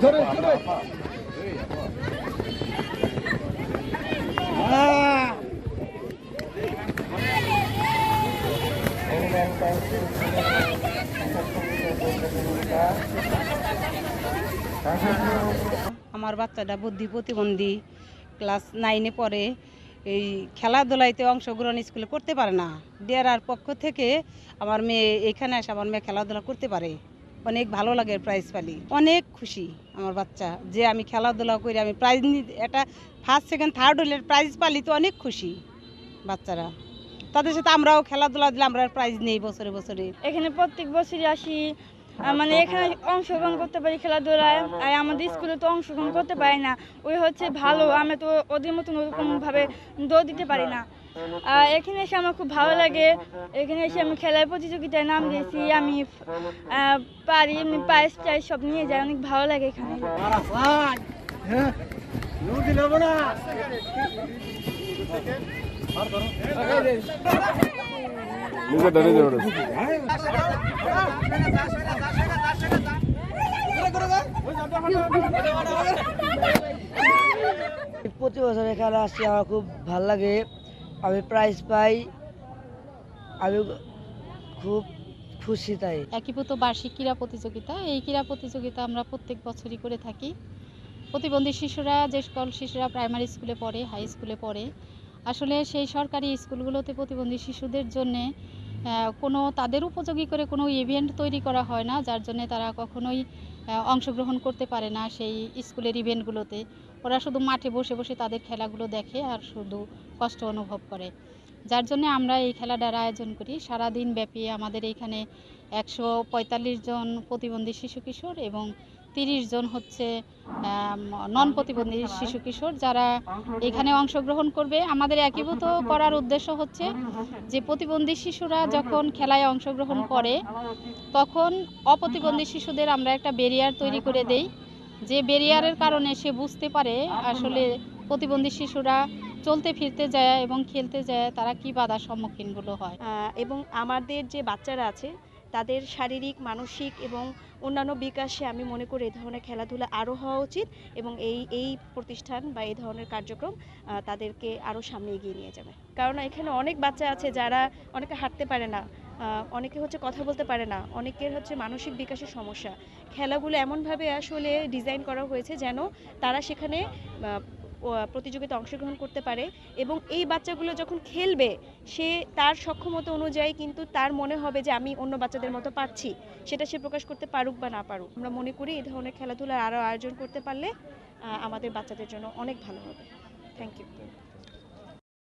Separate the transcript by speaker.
Speaker 1: আমার বাচ্চাটা বুদ্ধি প্রতিবন্ধী, ক্লাস নাইনে পড়ে, এই খেলাধুলাইতে অংশগ্রহণ স্কুলে করতে পারে না। ডিয়ারার পক্ষ থেকে আমার মেয়ে এখানে এসে আমার মেয়ে খেলাধুলা করতে পারে। অনেক ভালো লাগে প্রাইজ পালি। অনেক খুশি আমার বাচ্চা, যে আমি খেলাধুলা করি, আমি প্রাইজ এটা ফার্স্ট সেকেন্ড থার্ড হলে প্রাইজ পালি তো অনেক খুশি বাচ্চারা। তাদের সাথে আমরাও খেলাধুলা দিলে আমরা প্রাইজ নেই বছরে বছরে।
Speaker 2: এখানে প্রত্যেক বছরই আসি মানে এখানে অংশগ্রহণ করতে পারি খেলাধুলায়। আর আমাদের স্কুলে তো অংশগ্রহণ করতে পারি না। ওই হচ্ছে ভালো আমি তো ওদের মতন ওরকমভাবে দৌড় দিতে পারি না। আর এখানে এসে আমার খুব ভালো লাগে। এখানে এসে আমি খেলার প্রতিযোগিতায় নাম দিয়েছি, আমি পারি, এমনি প্রাইজ টাইজ সব নিয়ে যাই অনেক ভালো লাগে এখানে।
Speaker 3: প্রতি বছর এখানে আসছি, আমার খুব ভালো লাগে। আমি প্রাইজ পাই। আমি খুব খুশি তাই।
Speaker 4: একীভূত বার্ষিক ক্রীড়া প্রতিযোগিতা, এই ক্রীড়া প্রতিযোগিতা আমরা প্রত্যেক বছরই করে থাকি। প্রতিবন্ধী শিশুরা, যে সকল শিশুরা প্রাইমারি স্কুলে পড়ে হাই স্কুলে পড়ে, আসলে সেই সরকারি স্কুলগুলোতে প্রতিবন্ধী শিশুদের জন্যে কোনো তাদের উপযোগী করে কোনো ইভেন্ট তৈরি করা হয় না, যার জন্য তারা কখনোই অংশগ্রহণ করতে পারে না সেই স্কুলের ইভেন্টগুলোতে ওরা শুধু মাঠে বসে বসে তাদের খেলাগুলো দেখে আর শুধু কষ্ট অনুভব করে। যার জন্য আমরা এই খেলাটার আয়োজন করি। সারাদিন ব্যাপী আমাদের এইখানে একশো পঁয়তাল্লিশ জন প্রতিবন্ধী শিশু কিশোর এবং তিরিশ জন হচ্ছে নন প্রতিবন্ধী শিশু কিশোর যারা এখানে অংশগ্রহণ করবে। আমাদের একীভূত করার উদ্দেশ্য হচ্ছে যে প্রতিবন্ধী শিশুরা যখন খেলায় অংশগ্রহণ করে, তখন অপ্রতিবন্ধী শিশুদের আমরা একটা ব্যারিয়ার তৈরি করে দেই। যে ব্যারিয়ারের কারণে সে বুঝতে পারে আসলে প্রতিবন্ধী শিশুরা চলতে ফিরতে যায় এবং খেলতে যায়, তারা কি বাধার সম্মুখীনগুলো হয়।
Speaker 5: এবং আমাদের যে বাচ্চারা আছে তাদের শারীরিক, মানসিক এবং অন্যান্য বিকাশে আমি মনে করি এই ধরনের খেলাধুলা আরও হওয়া উচিত এবং এই এই প্রতিষ্ঠান বা এই ধরনের কার্যক্রম তাদেরকে আরও সামনে এগিয়ে নিয়ে যাবে। কারণ এখানে অনেক বাচ্চা আছে যারা অনেকে হাঁটতে পারে না অনেকে হচ্ছে কথা বলতে পারে না, অনেকের হচ্ছে মানসিক বিকাশের সমস্যা। খেলাগুলো এমনভাবে আসলে ডিজাইন করা হয়েছে যেন তারা সেখানে প্রতিযোগিতা অংশগ্রহণ করতে পারে এবং এই বাচ্চাগুলো যখন খেলবে, সে তার সক্ষমতা অনুযায়ী কিন্তু তার মনে হবে যে আমি অন্য বাচ্চাদের মতো পাচ্ছি। সেটা সে প্রকাশ করতে পারুক বা না পারুক। আমরা মনে করি এই ধরনের খেলাধুলার আরও আয়োজন করতে পারলে আমাদের বাচ্চাদের জন্য অনেক ভালো হবে। Thank you